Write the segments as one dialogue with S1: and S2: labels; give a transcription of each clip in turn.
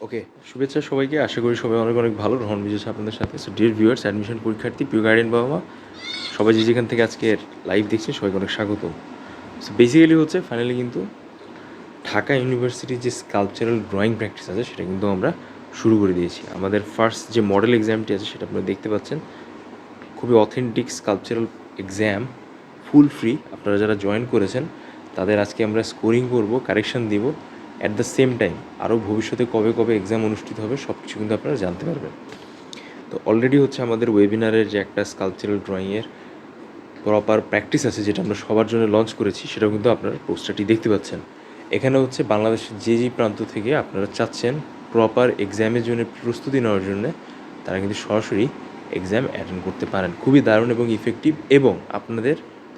S1: ওকে, শুভেচ্ছা সবাইকে। আশা করি সবাই অনেক অনেক ভালো। রহন বিজয় আপনাদের সাথে। সো ডিয়ার ভিউয়ার্স অ্যাডমিশন পরীক্ষার্থী প্রিয় গার্ডেন বাবা মা সবাই যে যেখান থেকে আজকে লাইভ দেখছেন, সবাইকে অনেক স্বাগত সো বেসিক্যালি হচ্ছে ফাইনালি কিন্তু ঢাকা ইউনিভার্সিটির যে স্কালচারাল ড্রয়িং প্র্যাকটিস আছে, সেটা কিন্তু আমরা শুরু করে দিয়েছি। আমাদের ফার্স্ট যে মডেল এক্সামটি আছে, সেটা আপনারা দেখতে পাচ্ছেন। খুবই authentic sculptural exam full free আপনারা যারা জয়েন করেছেন, তাদের আজকে আমরা স্কোরিং করব কারেকশন দিব। অ্যাট দ্য সেম টাইম আরও ভবিষ্যতে কবে কবে এক্সাম অনুষ্ঠিত হবে সব কিছু কিন্তু আপনারা জানতে পারবেন। তো অলরেডি হচ্ছে আমাদের ওয়েবিনারের যে একটা স্কালচারাল ড্রয়িংয়ের প্রপার প্র্যাকটিস আছে, যেটা আমরা সবার জন্য লঞ্চ করেছি, সেটাও কিন্তু আপনারা পোস্টারটি দেখতে পাচ্ছেন। এখানে হচ্ছে বাংলাদেশের যে যে প্রান্ত থেকে আপনারা চাচ্ছেন প্রপার এক্সামের জন্য প্রস্তুতি নেওয়ার জন্য, তারা কিন্তু সরাসরি এক্সাম অ্যাটেন্ড করতে পারেন। খুবই দারুণ এবং ইফেক্টিভ এবং আপনাদের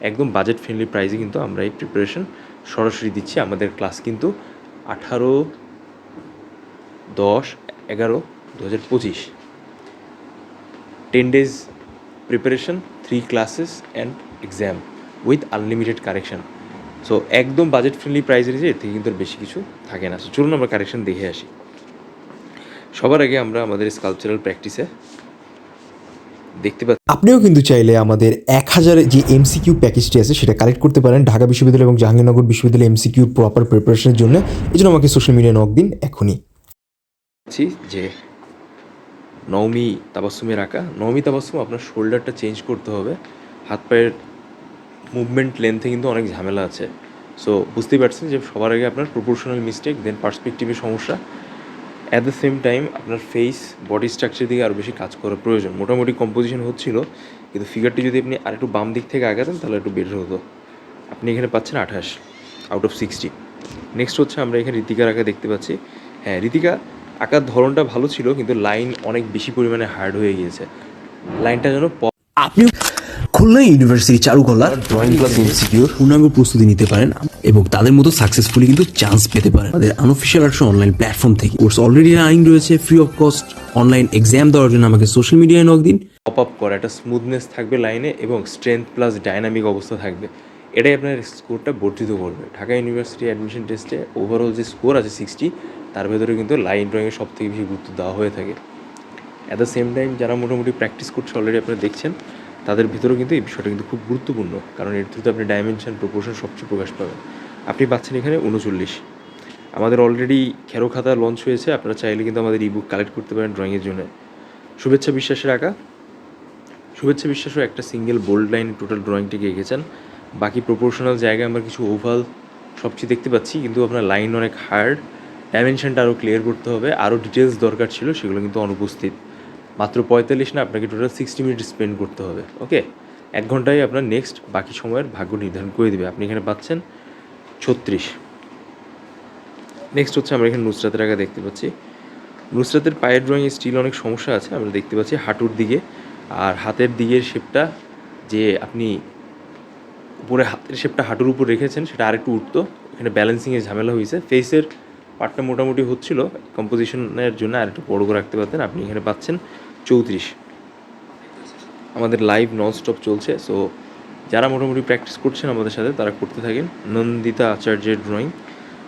S1: একদম বাজেট ফ্রেন্ডলি প্রাইসে কিন্তু আমরা এই প্রিপারেশন সরাসরি দিচ্ছি। আমাদের ক্লাস কিন্তু আঠারো, দশ, এগারো দু হাজার পঁচিশ। Ten days preparation three classes and exam with unlimited correction so একদম বাজেট ফ্রেন্ডলি প্রাইস রয়েছে এর থেকে কিন্তু বেশি কিছু থাকে না। সো চলুন আমরা কারেকশন দেখে আসি। সবার আগে আমরা আমাদের স্কালচারাল প্র্যাকটিসে দেখতে পাচ্ছি।
S2: আপনিও কিন্তু চাইলে আমাদের এক হাজার যে এমসিকিউ প্যাকেজটি আছে সেটা কালেক্ট করতে পারেন ঢাকা বিশ্ববিদ্যালয় এবং জাহাঙ্গীরনগর বিশ্ববিদ্যালয় এমসিকিউ প্রপার প্রিপারেশনের জন্য। এই জন্য আমাকে সোশ্যাল মিডিয়ায় নক দিন এখনই।
S1: যে নওমি তাবাসুমের আঁকা। নওমি তাবাসুম আপনার শোল্ডারটা চেঞ্জ করতে হবে। হাত পায়ের মুভমেন্ট লেন্থে কিন্তু অনেক ঝামেলা আছে। সো বুঝতেই পারছেন যে সবার আগে আপনার প্রপোর্শনাল মিস্টেক দেন পার্সপেক্টিভের সমস্যা। অ্যাট দ্য সেম টাইম আপনার ফেস বডি স্ট্রাকচার দিকে আরও বেশি কাজ করার প্রয়োজন। মোটামুটি কম্পোজিশন হচ্ছিল, কিন্তু ফিগারটি যদি আপনি আর একটু বাম দিক থেকে আগাতেন, তাহলে একটু বেটার হতো। আপনি এখানে পাচ্ছেন আঠাশ আউট অফ সিক্সটি নেক্সট হচ্ছে আমরা এখানে ঋতিকার আঁকা দেখতে পাচ্ছি। হ্যাঁ ঋতিকা আঁকার ধরনটা ভালো ছিল, কিন্তু লাইন অনেক বেশি পরিমাণে হার্ড হয়ে গিয়েছে। লাইনটা যেন
S3: আপনি খুলনা ইউনিভার্সিটি চারুকলা ড্রয়িং ক্লাস ইনস্টিটিউট পূর্ণাঙ্গ প্রস্তুতি নিতে পারেন এবং তাদের মতো সাকসেসফুলি কিন্তু চান্স পেতে পারেন। তাদের আনঅফিসিয়াল আর্টস অনলাইন প্ল্যাটফর্ম থেকে। কোর্স অলরেডি রানিং রয়েছে free of cost online exam দেওয়ার জন্য আমাকে সোশ্যাল মিডিয়ায় নক দিন।
S1: পপ আপ করা একটা স্মুথনেস থাকবে লাইনে এবং স্ট্রেংথ প্লাস ডাইনামিক অবস্থা থাকবে। এটাই আপনার স্কোরটা বর্ধিত করবে। ঢাকা ইউনিভার্সিটি অ্যাডমিশন টেস্টে ওভারঅল যে স্কোর আছে সিক্সটি তার ভেতরে কিন্তু লাইন ড্রয়িংয়ে সব থেকে বেশি গুরুত্ব দেওয়া হয়ে থাকে। অ্যাট দ্য সেম টাইম যারা মোটামুটি প্র্যাকটিস করছে অলরেডি আপনারা দেখছেন তাদের ভিতরেও কিন্তু এই বিষয়টা কিন্তু খুব গুরুত্বপূর্ণ। কারণ এর থ্রুতে আপনি ডাইমেনশন প্রপোর্শন সবচেয়ে প্রকাশ পাবেন। আপনি পাচ্ছেন এখানে উনচল্লিশ। আমাদের অলরেডি খেরো খাতা লঞ্চ হয়েছে, আপনারা চাইলে কিন্তু আমাদের ইবুক কালেক্ট করতে পারেন ড্রয়িংয়ের জন্য। শুভেচ্ছা বিশ্বাসের আঁকা। শুভেচ্ছা বিশ্বাসও একটা সিঙ্গেল বোল্ড লাইন টোটাল ড্রয়িংটিকে এঁকেছেন। বাকি প্রপোর্শনাল জায়গায় আমরা কিছু ওভাল সবচেয়ে দেখতে পাচ্ছি, কিন্তু আপনার লাইন অনেক হার্ড ডাইমেনশনটা আরও ক্লিয়ার করতে হবে। আরও ডিটেলস দরকার ছিল, সেগুলো কিন্তু অনুপস্থিত। মাত্র পঁয়তাল্লিশ না, আপনাকে টোটাল সিক্সটি মিনিট স্পেন্ড করতে হবে ওকে এক ঘন্টায় আপনার নেক্সট বাকি সময়ের ভাগ্য নির্ধারণ করে দেবে। আপনি এখানে পাচ্ছেন ছত্রিশ। নেক্সট হচ্ছে আমরা এখানে নুসরাতের আগে দেখতে পাচ্ছি। নুসরাতের পায়ের ড্রয়িংয়ে স্টিল অনেক সমস্যা আছে, আমরা দেখতে পাচ্ছি হাঁটুর দিকে। আর হাতের দিকের শেপটা যে আপনি উপরে হাতের শেপটা হাঁটুর উপর রেখেছেন, সেটা আরেকটু উঠতো। এখানে ব্যালেন্সিংয়ে ঝামেলা হয়েছে। ফেসের পার্টটা মোটামুটি হচ্ছিল কম্পোজিশনের জন্য আরেকটু বড় করে রাখতে পারতেন। আপনি এখানে পাচ্ছেন চৌত্রিশ। আমাদের লাইভ নন স্টপ চলছে সো যারা মোটামুটি প্র্যাকটিস করছেন আমাদের সাথে, তারা করতে থাকেন। নন্দিতা আচার্যের ড্রয়িং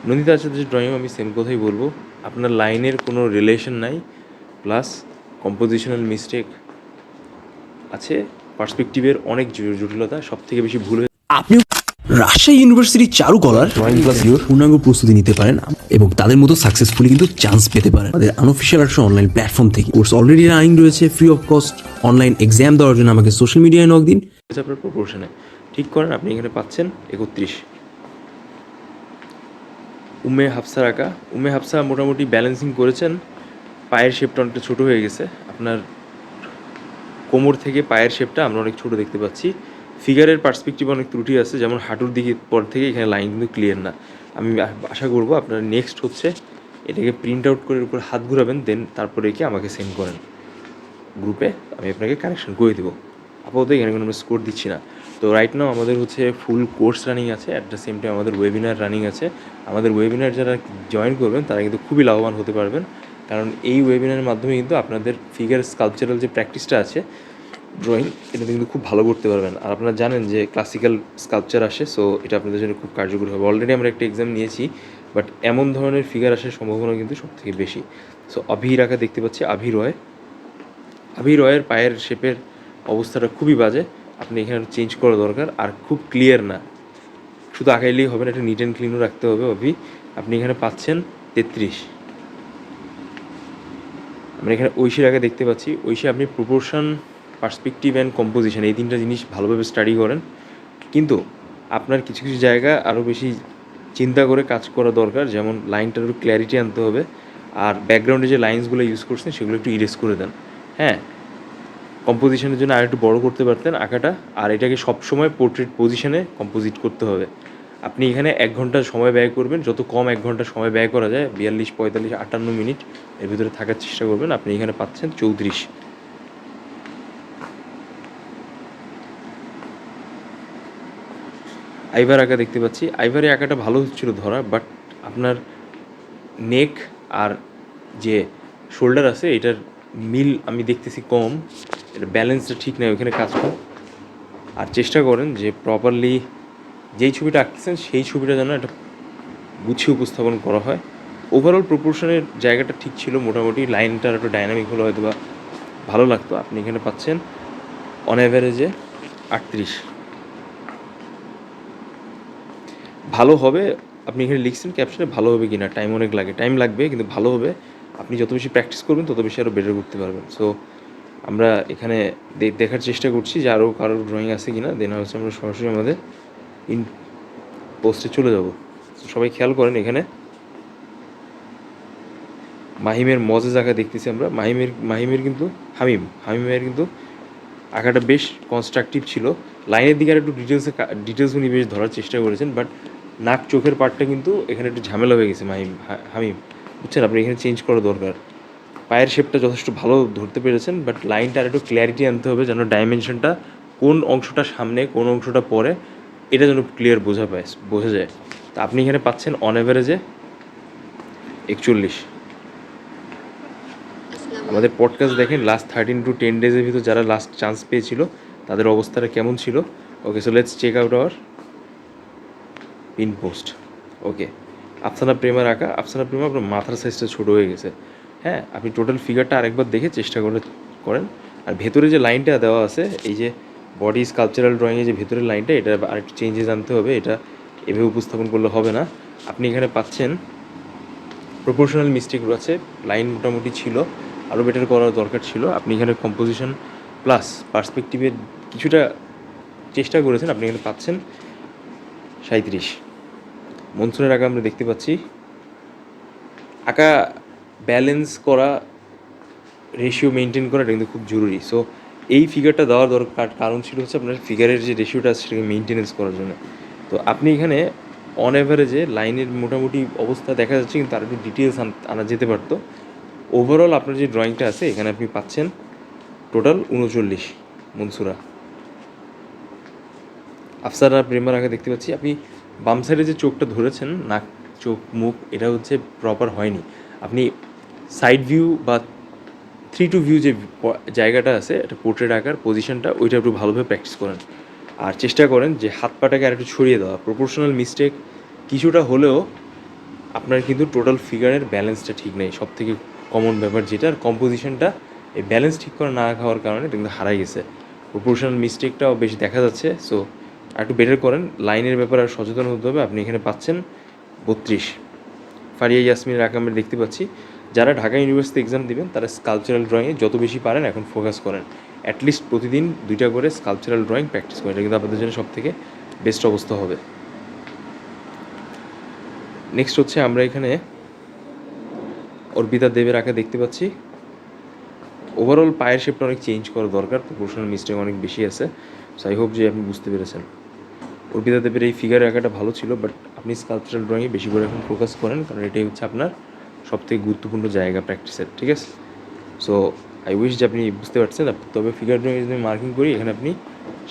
S1: নন্দিতা আচার্যের ড্রয়িং আমি সেম কথাই বলব। আপনার লাইনের কোনো রিলেশন নাই প্লাস কম্পোজিশনাল মিস্টেক আছে। পার্সপেক্টিভের অনেক জটিলতা সব থেকে বেশি ভুল
S3: আপনি রাজশাহী ইউনিভার্সিটির চারুকলার পূর্ণাঙ্গ প্রস্তুতি নিতে পারেন এবং তাদের মতো সাকসেসফুলি কিন্তু চান্স পেতে পারেন। তাদের আনঅফিসিয়াল আর্টস অনলাইন প্ল্যাটফর্ম থেকে। কোর্স অলরেডি রানিং রয়েছে free of cost online exam দেওয়ার জন্য আমাকে সোশ্যাল মিডিয়ায় নক দিন।
S1: আপনার প্রপোর্শনে ঠিক করেন আপনি এখানে পাচ্ছেন একত্রিশ। উমে হাফসার আঁকা উমে হাফসা মোটামুটি ব্যালেন্সিং করেছেন। পায়ের শেপটা অনেকটা ছোটো হয়ে গেছে। আপনার কোমর থেকে পায়ের শেপটা আমরা অনেক ছোটো দেখতে পাচ্ছি। ফিগারের পার্সপেক্টিভ অনেক ত্রুটি আছে, যেমন হাঁটুর দিকে পর থেকে এখানে লাইন কিন্তু ক্লিয়ার না। আমি আশা করব আপনারা নেক্সট হচ্ছে এটাকে প্রিন্ট আউট করে উপর হাত ঘুরাবেন দেন তারপরে একে আমাকে সেন্ড করেন। গ্রুপে আমি আপনাকে কানেকশন করে দেবো। আপাতত এখানে কোনো স্কোর দিচ্ছি না। তো রাইট নাও আমাদের হচ্ছে ফুল কোর্স রানিং আছে অ্যাট দ্য সেম টাইম আমাদের ওয়েবিনার রানিং আছে। আমাদের ওয়েবিনার যারা জয়েন করবেন, তারা কিন্তু খুবই লাভবান হতে পারবেন। কারণ এই ওয়েবিনারের মাধ্যমে কিন্তু আপনাদের ফিগার স্কালচারাল যে প্র্যাকটিসটা আছে ড্রয়িং এটা কিন্তু খুব ভালো করতে পারবেন। আর আপনারা জানেন যে ক্লাসিক্যাল স্কাল্পচার আসে সো এটা আপনাদের জন্য খুব কার্যকরী হবে। অলরেডি আমরা একটা এক্সাম নিয়েছি বাট এমন ধরনের ফিগার আসার সম্ভাবনা কিন্তু সব থেকে বেশি। সো আভির আঁকা দেখতে পাচ্ছি আভি রয়। আভি রয়ের পায়ের শেপের অবস্থাটা খুবই বাজে, আপনি এখানে চেঞ্জ করা দরকার, আর খুব ক্লিয়ার না। শুধু আঁকাইলেই হবে না একটা নিট অ্যান্ড ক্লিনও রাখতে হবে অভি। আপনি এখানে পাচ্ছেন তেত্রিশ। আমরা এখানে ঐশীর আগে দেখতে পাচ্ছি। ঐশী, আপনি প্রপোর্শন পার্সপেক্টিভ অ্যান্ড কম্পোজিশন এই তিনটা জিনিস ভালোভাবে স্টাডি করেন। কিন্তু আপনার কিছু কিছু জায়গা আরও বেশি চিন্তা করে কাজ করা দরকার, যেমন লাইনটার একটু ক্ল্যারিটি আনতে হবে। আর ব্যাকগ্রাউন্ডে যে লাইন্সগুলো ইউজ করছেন, সেগুলো একটু ইরেজ করে দেন। হ্যাঁ? কম্পোজিশনের জন্য আর একটু বড় করতে পারতেন আঁকাটা, আর এটাকে সবসময় পোর্ট্রেট পজিশনে কম্পোজিট করতে হবে। আপনি এখানে এক ঘণ্টা সময় ব্যয় করবেন, যত কম এক ঘণ্টা সময় ব্যয় করা যায়, বিয়াল্লিশ, পঁয়তাল্লিশ, আটান্ন মিনিট এর ভিতরে থাকার চেষ্টা করবেন। আপনি এখানে পাচ্ছেন চৌত্রিশ। আইভার আঁকা দেখতে পাচ্ছি। আইভারের আঁকাটা ভালো হচ্ছিল ধরা বাট আপনার নেক আর যে শোল্ডার আছে, এটার মিল আমি দেখতেছি কম। এটা ব্যালেন্সটা ঠিক নাই, ওইখানে কাজ কম। আর চেষ্টা করেন যে প্রপারলি যেই ছবিটা আঁকতেছেন, সেই ছবিটা যেন একটা গুছিয়ে উপস্থাপন করা হয়। ওভারঅল প্রপোর্শনের জায়গাটা ঠিক ছিল মোটামুটি। লাইনটার একটু ডাইনামিক হলো হয়তো বা ভালো লাগতো। আপনি এখানে পাচ্ছেন অন অ্যাভারেজে আটত্রিশ। ভালো হবে, আপনি এখানে লিখছেন ক্যাপশনে ভালো হবে কিনা? টাইম অনেক লাগে। টাইম লাগবে, কিন্তু ভালো হবে। আপনি যত বেশি প্র্যাকটিস করবেন, তত বেশি আরও বেটার করতে পারবেন। সো আমরা এখানে দেখার চেষ্টা করছি যে আরও কারোর ড্রয়িং আছে কিনা। দেন হচ্ছে আমরা সরাসরি আমাদের ইন পোস্টে চলে যাব। সবাই খেয়াল করেন এখানে। মাহিমের মজে জায়গা দেখতেছি আমরা। মাহিমের মাহিমের কিন্তু, হামিম, হামিমের কিন্তু আঁকাটা বেশ কনস্ট্রাকটিভ ছিল। লাইনের দিকে আর একটু ডিটেলসে ডিটেলস উনি বেশ ধরার চেষ্টা করেছেন বাট নাক চোখের পার্টটা কিন্তু এখানে একটু ঝামেলা হয়ে গেছে, মাহিম হামিম। বুঝছেন? আপনি এখানে চেঞ্জ করা দরকার। পায়ের শেপটা যথেষ্ট ভালো ধরতে পেরেছেন বাট লাইনটা আর একটু ক্ল্যারিটি আনতে হবে যেন ডাইমেনশনটা কোন অংশটা সামনে, কোন অংশটা পরে, এটা যেন ক্লিয়ার বোঝা পায়, বোঝা যায়। তা আপনি এখানে পাচ্ছেন অন অ্যাভারেজে একচল্লিশ। আমাদের পডকাস্ট দেখেন লাস্ট থার্টিন টু টেন ডেজের ভিতর যারা লাস্ট চান্স পেয়েছিল, তাদের অবস্থাটা কেমন ছিল? Okay so let's check out our pin post okay Afsana প্রেমার আঁকা, আফসানা প্রেমা আপনার মাথার সাইজটা ছোটো হয়ে গেছে। হ্যাঁ আপনি টোটাল ফিগারটা আরেকবার দেখে চেষ্টা করে করেন। আর ভেতরে যে লাইনটা দেওয়া আছে, এই যে বডি স্কালচারাল ড্রয়িংয়ে যে ভেতরের লাইনটা এটা আরেকটু চেঞ্জেস আনতে হবে। এটা এভাবে উপস্থাপন করলে হবে না। আপনি এখানে পাচ্ছেন প্রপোর্শনাল মিস্টেক আছে লাইন মোটামুটি ছিল। আরও বেটার করার দরকার ছিল। আপনি এখানে কম্পোজিশন প্লাস পার্সপেক্টিভের কিছুটা চেষ্টা করেছেন। আপনি এখানে পাচ্ছেন সাঁত্রিশ মনসুনের আঁকা আমরা দেখতে পাচ্ছি, আঁকা ব্যালেন্স করা রেশিও মেনটেন করাটা কিন্তু খুব জরুরি। সো এই ফিগারটা দেওয়ার দরকার কারণ ছিল হচ্ছে আপনার ফিগারের যে রেশিওটা আছে সেটাকে মেনটেনেন্স করার জন্য। তো আপনি এখানে অন অ্যাভারেজে লাইনের মোটামুটি অবস্থা দেখা যাচ্ছে, কিন্তু তার একটু ডিটেলস আনা যেতে পারতো। ওভারঅল আপনার যে ড্রয়িংটা আছে, এখানে আপনি পাচ্ছেন টোটাল উনচল্লিশ মনসুরা। আফসারা প্রেমার আগে দেখতে পাচ্ছি, আপনি বাম সাইডে যে চোখটা ধরেছেন, নাক, চোখ, মুখ, এটা হচ্ছে প্রপার হয়নি। আপনি সাইড ভিউ বা থ্রি টু ভিউ যে জায়গাটা আছে একটা পোর্ট্রেট আঁকার পজিশনটা ওইটা একটু ভালোভাবে প্র্যাকটিস করেন। আর চেষ্টা করেন যে হাত পাটাকে আর একটু ছড়িয়ে দেওয়া। প্রপোর্শনাল মিস্টেক কিছুটা হলেও আপনার কিন্তু টোটাল ফিগারের ব্যালেন্সটা ঠিক নেই। সব থেকে কমন ব্যাপার যেটা, আর কম্পোজিশনটা এই ব্যালেন্স ঠিক করে না খাওয়ার কারণে এটা কিন্তু হারাই গেছে। প্রপোর্শনাল মিস্টেকটাও বেশি দেখা যাচ্ছে সো আর একটু বেটার করেন। লাইনের ব্যাপারে আর সচেতন হতে হবে। আপনি এখানে পাচ্ছেন বত্রিশ। ফারিয়া ইয়াসমিনের আঁকা আমরা দেখতে পাচ্ছি। যারা ঢাকা ইউনিভার্সিটি এক্সাম দিবেন, তারা স্কালচারাল ড্রয়িংয়ে যত বেশি পারেন, এখন ফোকাস করেন। অ্যাটলিস্ট প্রতিদিন দুইটা করে স্কালচারাল ড্রয়িং প্র্যাকটিস করেন। এটা কিন্তু আপনাদের জন্য সব থেকে বেস্ট অবস্থা হবে। নেক্সট হচ্ছে আমরা এখানে অর্পিতা দেবের আঁকা দেখতে পাচ্ছি। ওভারঅল পায়ের শেপটা অনেক চেঞ্জ করা দরকার। প্রপোর্শনাল মিস্টেক অনেক বেশি আছে। সো আই হোপ যে আপনি বুঝতে পেরেছেন। অর্পিতা দেবের এই ফিগার আঁকাটা ভালো ছিল বাট আপনি স্কালচারাল ড্রয়িংয়ে বেশি করে এখন ফোকাস করেন, কারণ এটাই হচ্ছে আপনার সবথেকে গুরুত্বপূর্ণ জায়গা প্র্যাকটিসের ঠিক আছে? সো আই উইশ যে আপনি বুঝতে পারছেন তবে ফিগার ড্রয়িং যদি মার্কিং করি, এখানে আপনি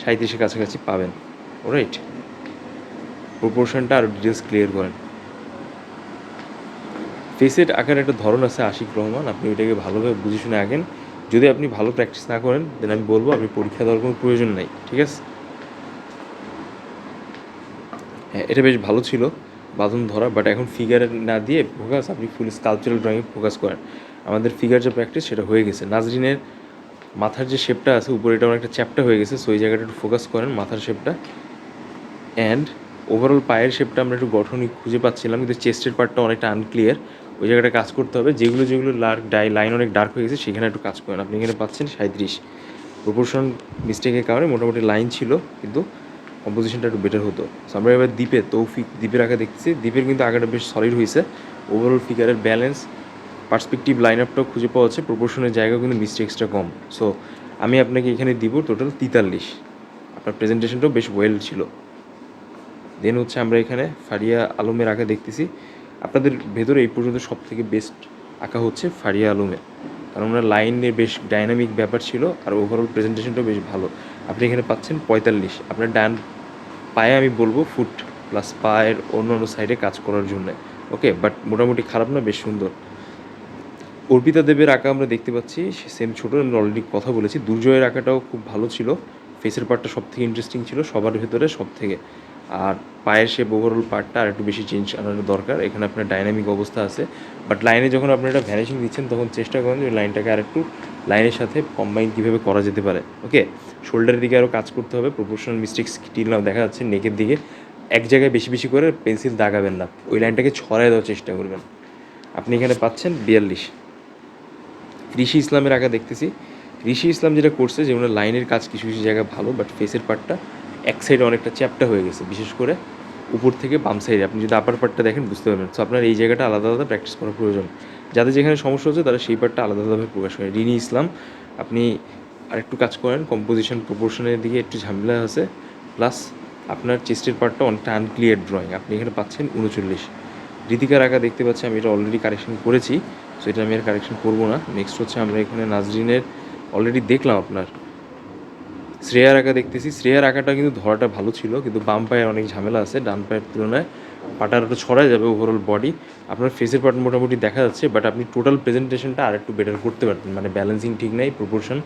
S1: সাঁত্রিশের কাছাকাছি পাবেন ও রাইট প্রপোর্শনটা আরও ডিটেলস ক্লিয়ার করেন। ফেসের আঁকার একটা ধরন আছে আশিক রহমান, আপনি ওইটাকে ভালোভাবে বুঝে শুনে আঁকেন। যদি আপনি ভালো প্র্যাকটিস না করেন দেন আমি বলব, আপনি পরীক্ষা দেওয়ার কোনো প্রয়োজন নাই, ঠিক আছে হ্যাঁ এটা বেশ ভালো ছিল, বাঁধন ধরা বাট এখন ফিগারে না দিয়ে ফোকাস আপনি ফুল স্কালচারাল ড্রয়িংয়ে ফোকাস করেন। আমাদের ফিগার যে প্র্যাকটিস সেটা হয়ে গেছে। নাজরিনের মাথার যে শেপটা আছে, উপরে এটা অনেকটা চ্যাপটা হয়ে গেছে সো এই জায়গাটা একটু ফোকাস করেন মাথার শেপটা অ্যান্ড ওভারঅল পায়ের শেপটা আমরা একটু গঠনই খুঁজে পাচ্ছিলাম, কিন্তু চেস্টের পার্টটা অনেকটা আনক্লিয়ার ওই জায়গাটা কাজ করতে হবে, যেগুলো যেগুলো লার্ক ডাই লাইন অনেক ডার্ক হয়ে গেছে, সেখানে একটু কাজ করেন। আপনি এখানে পাচ্ছেন সাঁত্রিশ প্রপোর্শন মিস্টেকের কারণে মোটামুটি লাইন ছিল, কিন্তু কম্পোজিশনটা একটু বেটার হতো। So, আমরা এবার দ্বীপে, তৌফিক দ্বীপের আগে দেখতেছি। দ্বীপের কিন্তু আগাটা বেশ সলিড হয়েছে। ওভারঅল ফিগারের ব্যালেন্স পার্সপেক্টিভ লাইন আপটাও খুঁজে পাওয়া যাচ্ছে। প্রপোর্শনের জায়গাও কিন্তু মিস্টেক্সটা কম। সো আমি আপনাকে এখানে দিব টোটাল তেতাল্লিশ। আপনার প্রেজেন্টেশনটাও বেশ ওয়েল ছিল। দেন হচ্ছে আমরা এখানে ফারিয়া আলমের আঁকা দেখতেছি। আপনাদের ভেতরে এই পর্যন্ত সব থেকে বেস্ট আঁকা হচ্ছে ফারিয়া আলমের কারণ ওনার লাইনের বেশ ডাইনামিক ব্যাপার ছিল আর ওভারঅল প্রেজেন্টেশনটাও বেশ ভালো। আপনি এখানে পাচ্ছেন পঁয়তাল্লিশ। আপনার ডান পায়ে আমি বলব ফুট প্লাস পায়ের অন্য অন্য সাইডে কাজ করার জন্য ওকে বাট মোটামুটি খারাপ না, বেশ সুন্দর। অর্পিতা দেবের আঁকা আমরা দেখতে পাচ্ছি সেম ছোটো অলরেডি কথা বলেছি। দুর্জয়ের আঁকাটাও খুব ভালো ছিল। ফেসের পার্টটা সব থেকে ইন্টারেস্টিং ছিল, সবার ভেতরে সব থেকে আর পায়ের শেপ ওভারঅল পার্টটা আর একটু বেশি চেঞ্জ আনার দরকার। এখানে আপনার ডাইনামিক অবস্থা আছে। বাট লাইনে যখন আপনি এটা ভ্যানিশিং দিচ্ছেন, তখন চেষ্টা করেন যে লাইনটাকে আর একটু লাইনের সাথে কম্বাইন কীভাবে করা যেতে পারে। ওকে শোল্ডারের দিকে আরও কাজ করতে হবে। প্রপোর্শনাল মিস্টেক্স টিল নাও দেখা যাচ্ছে নেকের দিকে। এক জায়গায় বেশি বেশি করে পেন্সিল দাগাবেন না। ওই লাইনটাকে ছড়ায় দেওয়ার চেষ্টা করবেন। আপনি এখানে পাচ্ছেন বিয়াল্লিশ। ঋষি ইসলামের আঁকা দেখতেছি। ঋষি ইসলাম যেটা করছে যে ওনার লাইনের কাজ কিছু কিছু জায়গায় ভালো বাট ফেসের পার্টটা এক সাইডে অনেকটা চ্যাপটা হয়ে গেছে, বিশেষ করে উপর থেকে বাম সাইডে আপনি যদি আপার পার্টটা দেখেন, বুঝতে পারবেন। সো আপনার এই জায়গাটা আলাদা আলাদা প্র্যাকটিস করার প্রয়োজন। যাদের যেখানে সমস্যা হচ্ছে, তারা সেই পার্টটা আলাদা আলাদাভাবে প্রকাশ করে। রিনি ইসলাম, আপনি আরেকটু কাজ করেন কম্পোজিশন প্রপোর্শনের দিকে একটু ঝামেলা আছে। প্লাস আপনার চেস্টের পার্টটা অনেকটা আনক্লিয়ার ড্রয়িং আপনি এখানে পাচ্ছেন উনচল্লিশ। ঋতিকার আঁকা দেখতে পাচ্ছি, আমি এটা অলরেডি কারেকশন করেছি। সো এটা আমি আর কারেকশন করব না। নেক্সট হচ্ছে আমরা এখানে নাজরিনের অলরেডি দেখলাম আপনার শ্রেয়ার আঁকা দেখতেছি। শ্রেয়ার আঁকাটা কিন্তু ধরাটা ভালো ছিল, কিন্তু বাম পায়ে অনেক ঝামেলা আছে, ডান পায়ের তুলনায় পাটার একটু ছড়ায় যাবে ওভারঅল বডি আপনার ফেসের পার্ট মোটামুটি দেখা যাচ্ছে বাট আপনি টোটাল প্রেজেন্টেশনটা আর একটু বেটার করতে পারতেন মানে ব্যালেন্সিং ঠিক নাই প্রপোর্শন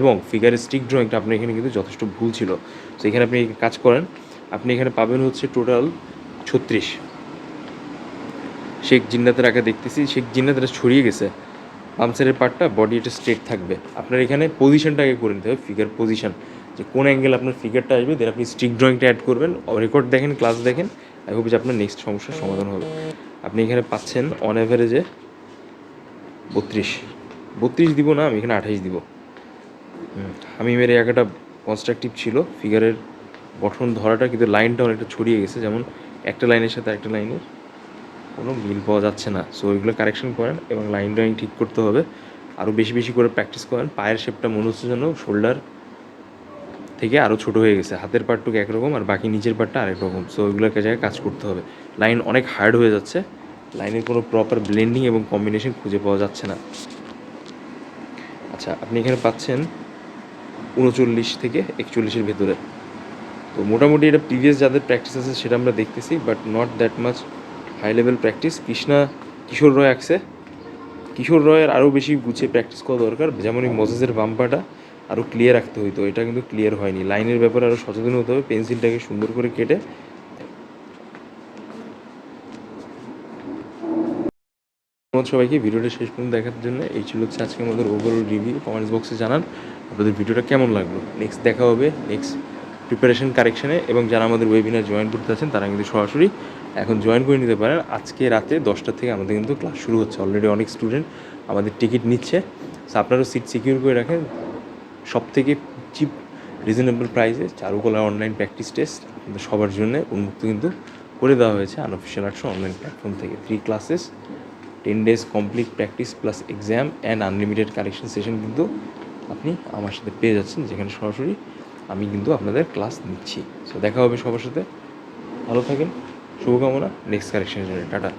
S1: এবং ফিগারের স্টিক ড্রয়িংটা আপনার এখানে কিন্তু যথেষ্ট ভুল ছিল। তো এখানে আপনি কাজ করেন, আপনি এখানে পাবেন হচ্ছে টোটাল ছত্রিশ। শেখ জিন্নাতের আঁকা দেখতেছি, শেখ জিন্নাতের ছড়িয়ে গেছে। পামসারের পার্টটা বডি এটা স্ট্রেট থাকবে। আপনার এখানে পজিশনটা আগে করে নিতে হবে ফিগার পজিশন যে কোন অ্যাঙ্গেল আপনার ফিগারটা আসবে দেন আপনি স্টিক ড্রয়িংটা অ্যাড করবেন রেকর্ড দেখেন ক্লাস দেখেন আই হোপ যে আপনার নেক্সট সমস্যার সমাধান হবে। আপনি এখানে পাচ্ছেন অন অ্যাভারেজে বত্রিশ। বত্রিশ দিব না, আমি এখানে আঠাইশ দিব। আমি মেরে আঁকাটা কনস্ট্রাকটিভ ছিল ফিগারের গঠন ধরাটা, কিন্তু লাইনটা অনেকটা ছড়িয়ে গেছে, যেমন একটা লাইনের সাথে একটা লাইনের কোনো মিল পাওয়া যাচ্ছে না। সো ওইগুলো কারেকশন করেন এবং লাইন ড্রয়িং ঠিক করতে হবে। আরও বেশি বেশি করে প্র্যাকটিস করেন, পায়ের শেপটা মনে হচ্ছে যেন শোল্ডার থেকে আরও ছোটো হয়ে গেছে। হাতের পার্টটুকু একরকম আর বাকি নিচের পার্টটা আরেক রকম। সো ওইগুলোর জায়গায় কাজ করতে হবে। লাইন অনেক হার্ড হয়ে যাচ্ছে। লাইনের কোনো প্রপার ব্লেন্ডিং এবং কম্বিনেশন খুঁজে পাওয়া যাচ্ছে না। আচ্ছা আপনি এখানে পাচ্ছেন উনচল্লিশ থেকে একচল্লিশের ভেতরে। তো মোটামুটি এটা প্রিভিয়াস যাদের প্র্যাকটিস আছে সেটা আমরা দেখতেছি but not that much high level practice Krishna, Kishore Roy আঁকছে কিশোর রয়ের আরও বেশি গুছিয়ে প্র্যাকটিস করা দরকার। যেমন এই মজেসের বাম্পাটা। আরও ক্লিয়ার রাখতে হইতো। এটা কিন্তু ক্লিয়ার হয়নি। লাইনের ব্যাপারে আরও সচেতন হতে হবে, পেন্সিলটাকে সুন্দর করে কেটে। সবাইকে। ভিডিওটা শেষ পর্যন্ত দেখার জন্য এই ছিল হচ্ছে আজকে আমাদের ওভারঅল রিভিউ কমেন্টস বক্সে জানান আপনাদের ভিডিওটা কেমন লাগল। নেক্সট দেখা হবে নেক্সট প্রিপারেশন কারেকশনে এবং যারা আমাদের ওয়েবিনার জয়েন করতে আছেন, তারা কিন্তু সরাসরি এখন জয়েন করে নিতে পারেন। আজকে রাতে দশটা থেকে আমাদের কিন্তু ক্লাস শুরু হচ্ছে। অলরেডি অনেক স্টুডেন্ট আমাদের টিকিট নিচ্ছে। আপনারাও সিট সিকিউর করে রাখেন। সব থেকে চিপ রিজনেবল প্রাইসে চারুকলা অনলাইন প্র্যাকটিস টেস্ট আপনাদের সবার জন্য উন্মুক্ত কিন্তু করে দেওয়া হয়েছে আনঅফিসিয়াল আর্টস অনলাইন প্ল্যাটফর্ম থেকে। Three classes ten days complete practice plus exam and unlimited correction session কিন্তু আপনি আমার সাথে পেয়ে যাচ্ছেন, যেখানে সরাসরি আমি কিন্তু আপনাদের ক্লাস নিচ্ছি। সো দেখা হবে সবার সাথে। ভালো থাকেন, শুভকামনা নেক্সট কারেকশনের জন্য। টাটা।